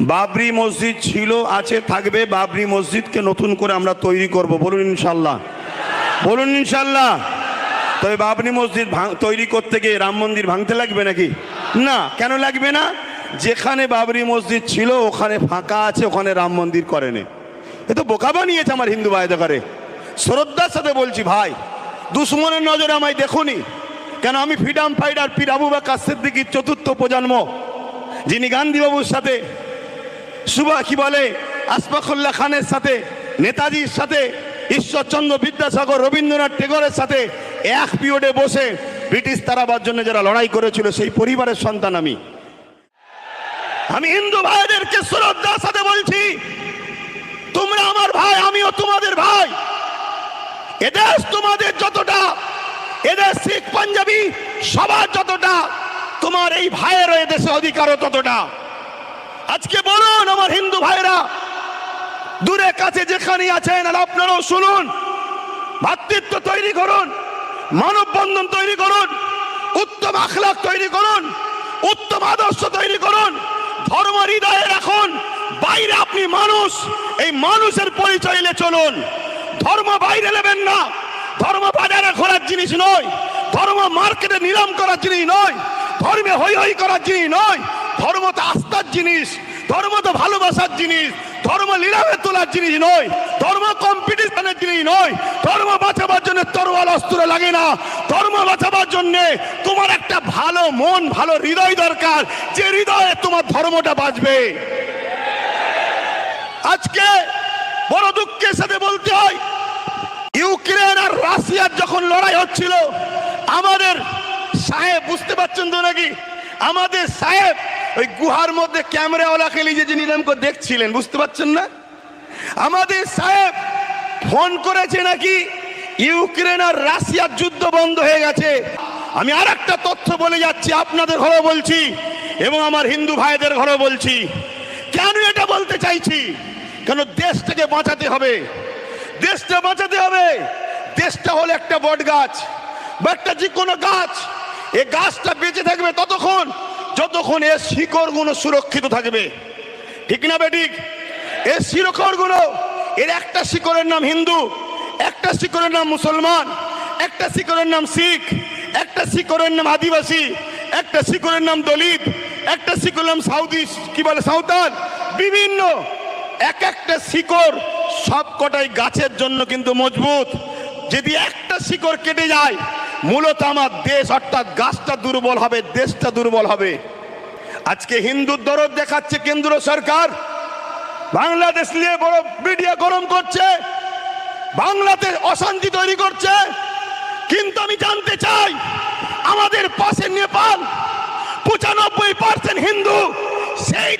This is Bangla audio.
বাবরি মসজিদ ছিল, আছে, থাকবে। বাবরি মসজিদকে নতুন করে আমরা তৈরি করব। বলুন ইনশাল্লাহ বলুন ইনশাল্লাহ তবে বাবরি মসজিদ তৈরি করতে গিয়ে রাম মন্দির ভাঙতে লাগবে নাকি? না। কেন লাগবে না? যেখানে বাবরি মসজিদ ছিল, ওখানে ফাঁকা আছে, ওখানে রাম মন্দির করেনি। এ তো বোকা বানিয়েছে আমার হিন্দু ভাইদের করে শ্রদ্ধার সাথে বলছি, ভাই, দুশ্মনের নজরে আমায় দেখুনি। কেন আমি ফ্রিডম ফাইটার পীর আবু বাক্কা সিদ্দিকির চতুর্থ প্রজন্ম, যিনি গান্ধীবাবুর সাথে সুভা কি বলে? আসফাকুল্লাহ খানের সাথে, নেতাজির সাথে, ঈশ্বরচন্দ্র বিদ্যাসাগর, রবীন্দ্রনাথ টেগরের সাথে এক পিরিয়ডে বসে ব্রিটিশ তারাবার জন্য যারা লড়াই করেছিল, সেই পরিবারের সন্তান আমি। আমি হিন্দু ভাইদেরকে শ্রদ্ধার সাথে বলছি, তোমরা আমার ভাই, আমিও তোমাদের ভাই। এদেশ তোমাদের যতটা এদেশ শিখ, পাঞ্জাবি, সবার যতটা, তোমার এই ভাইয়েরও এদেশে অধিকারও ততটা। আজকে বলুন দূরে কাছে যেখানে আছেন, আর আপনারাও শুনুন। ভাতৃত্ব তৈরি করুন, মানববন্ধন তৈরি করুন, উত্তম আখলাক তৈরি করুন, উত্তম আদর্শ তৈরি করুন, ধর্ম হৃদয়ে রাখুন, বাইরে আপনি মানুষ, এই মানুষের পরিচয় এলে চলুন। ধর্ম বাইরে নেবেন না, ধর্ম বাজারে ঘোরার জিনিস নয়, ধর্ম মার্কেটে নিলাম করার জিনিস নয়, ধর্মে হই হই করার জিনিস নয়, ধর্ম তো আস্থার জিনিস ধর্ম তো ভালোবাসার জিনিস, ধর্ম নিলামে তোলার জিনিস নয়, ধর্ম কম্পিটিশনের জিনিস নয়, ধর্ম বাঁচাবার জন্য তরোয়াল অস্ত্র লাগে না, ধর্ম বাঁচাবার জন্য তোমার একটা ভালো মন, ভালো হৃদয় দরকার, যে হৃদয়ে তোমার ধর্মটা বাঁচবে। আজকে বড় দুঃখের সাথে বলতে হয়, ইউক্রেন আর রাশিয়ার যখন লড়াই হচ্ছিল, আমাদের সাহেব, বুঝতে পারছেন তো নাকি? আমাদের সাহেব ওই গুহার মধ্যে ক্যামেরাওয়ালাকে নিজে যে নিলাম করে দেখছিলেন, বুঝতে পারছেন না? আমাদের সাহেব ফোন করেছে নাকি ইউক্রেন আর রাশিয়ার যুদ্ধ বন্ধ হয়ে গেছে। আমি আর একটা তথ্য বলে যাচ্ছি, আপনাদের ঘরে বলছি এবং আমার হিন্দু ভাইদের ঘরে বলছি। কেন এটা বলতে চাইছি? কেন দেশটাকে বাঁচাতে হবে? দেশটা বাঁচাতে হবে। দেশটা হলো একটা বট গাছ বা একটা যে কোনো গাছ। এই গাছটা বেঁচে থাকবে ততক্ষণ, যতক্ষণ এর শিকড়গুলো সুরক্ষিত থাকবে। ঠিক না বেঠিক? এর শিকড়গুলো এর একটা শিকড়ের নাম হিন্দু, একটা শিকড়ের নাম মুসলমান, একটা শিকড়ের নাম শিখ, একটা শিকড়ের নাম আদিবাসী, একটা শিকড়ের নাম দলিত, একটা শিকড়ের নাম সাউদি, কি বলে, সাঁওতাল, বিভিন্ন। এক একটা শিকড় সব কটাই গাছের জন্য কিন্তু মজবুত। যদি একটা শিকড় কেটে যায় মূলত আমার দেশ অর্থাৎ গাছটা দুর্বল হবে, দেশটা দুর্বল হবে। আজকে হিন্দুর দরদ দেখাচ্ছে কেন্দ্র সরকার। বাংলাদেশ নিয়ে বড় মিডিয়া গরম করছে, বাংলাতে অশান্তি তৈরি করছে। কিন্তু আমি জানতে চাই, আমাদের পাশে নেপাল পঁচানব্বই পার্সেন্ট হিন্দু, সেই